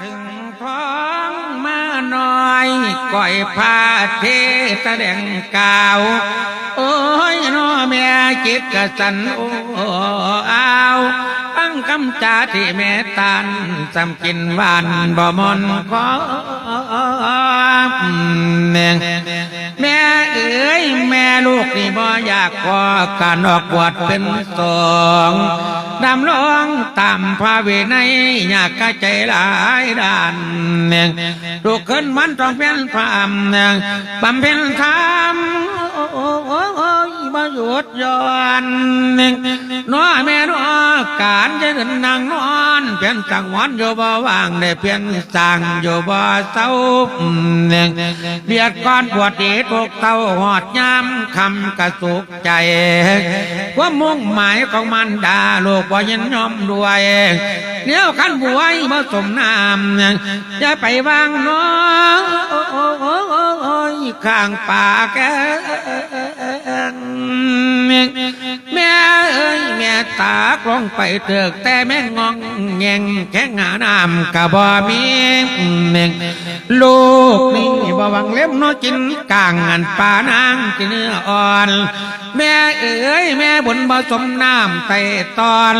ถึงท้องมาหน่อยก่อยพาเทแสดงกาวโอ้ยน้อแม่จิตกะสันโอ้อาวฟังคำจาที่แม่ตันจำกินวานบ่มอนขอแม่แม่เอ๋ยแม่ นี่บ่อยากว่าการออกบวชเป็นสองดำลงตามพระเวไนยอยากกะใจหลายด้านลูกขึ้นมันต้องเป็นพรามบำเพ็ญธรรมโอ้ยมาหยุดย้อนน้อแม่น้อ การจะเดินนางนอนเพียนสังวันอยู่บ่ว่างได้เพียนสั่งอยู่บ่เศร้าเบียดก้อนปวดดีทุกเต้าหอดย้ำคำกระสุกใจว่ามุ่งหมายของมันดาลูกบ่ยินยอมด้วยเดี๋ยขันบวยมาสมน้ำอย่าไปวางน้อยข้างป่าแกแม่เอ้ยแม่ ตากลงไปเถือกแต่แม่งองแงงแข้งหาน้ำกะบ่มีลูกนี่บ่วังเล็บน้อกินกลางอันป่านางกินเนื้ออ่อน แม่เอ้ยแม่บุญบ่สมน้ำไตตอน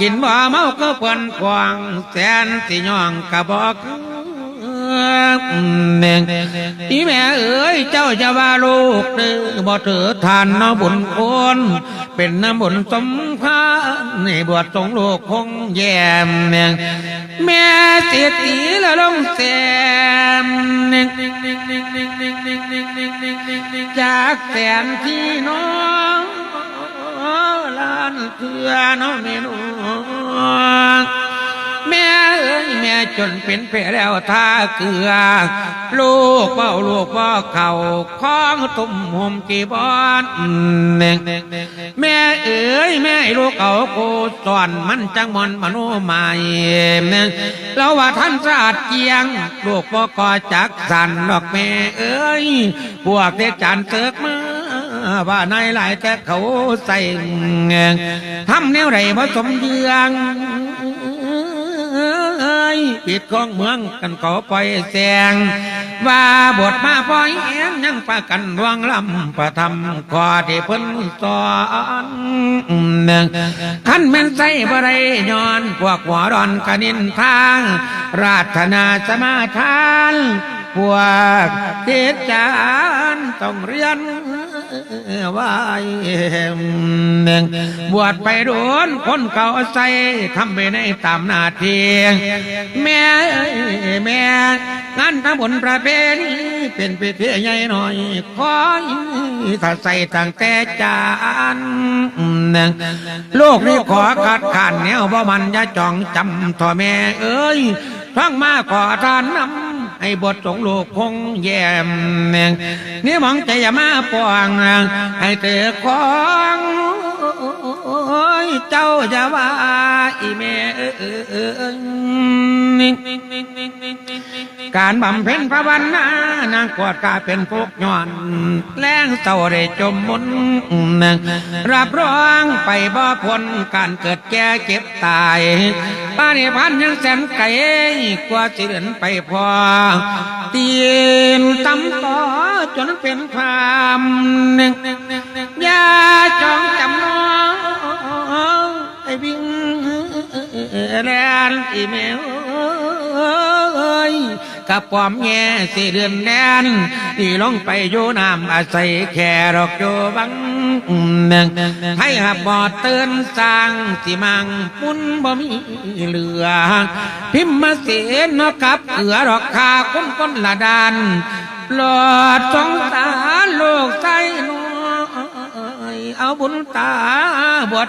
กินบ่เมาก็เปิ้นกวางแสนสิย่องกะบอ แม่อีแม่เอ๋ยเจ้าจะว่าลูกเด้อบ่ถือทานน้อบุญคนเป็นน้ำบุญสมพานในบวชสงลูกคงแย่แม่แม่เสียตีแล้วลงแซมจากแสนที่น้องลานเถื่อน้องนี่น้อง แม่เอ้ยแม่จนเป็นแผลแล้วท่าเกลือ ลูกเป้าลูกบ่เข่าคล้องตุ่มห่มจีบอนแม่เอ้ยแม่ลูกเอาโคสอนมันจังมอนมโนใหม่แล้วว่าท่านสะอาดเกียง ลูกบ่ก่อจักสันดอกแม่เอ้ยพวกเด็กจานเติกมาว่าในหลายแต่เขาใส่ทำแนวไรผสมเยือง ปิดของเมืองกันขอปล่อยแสง ว่าบทมาปล่อยแองยังปากันวางลำประทำขอที่เพิ่นสอนขันแม่นใส่บ่ได้ย้อนพวกหัวดอนกะนินทาง ราธนาสมาทาน พวกเทศจารย์ต้องเรียน ไว้บวชไปโดนคนเก่าใส่ทำไปในตามหน้าที่แม่แม่งานทั้งบนประเพณีเป็นพิธีใหญ่หน่อยคอยถ้าใส่ตั้งแต่จานเน่งโลกนี้ขอขัดขันแนวบ่มันอย่าจ้องจำท่อแม่เอ้ยฟังมาขอทานนำ ให้บทสงลูกคงแย่มนี่มองใจอย่ามาปองให้เตะของเจ้าจะว่าอีเม่ การบำเพ็ญพระวันนานางกวดกาเป็นพวกย้อน แรงเต่าได้จมมุนรับรองไปบ่พ้นการเกิดแก่เจ็บตายป้านิพันยังแสนไกลกว่าสิเดินไปพอ ตีนตำต่อจนเป็นพรามอย่าจองจำน้องไอ้วิ่งแลนอีเมล กับปอมแง่สิเดือนแดนที่ลงไปอยู่น้ำอาศัยแค่ดอกโยบังให้หับบอดเตือนสร้างสิมังมุนบ่มีเหลือ พิมพ์มาเสียนกับเกือดอกคาคนคนละดานหลอดสงสารโลกใส่น้อยเอาบุญตาบวช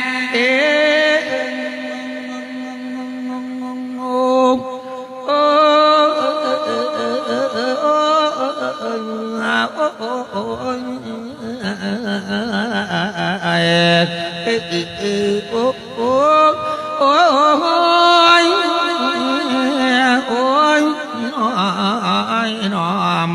น้อม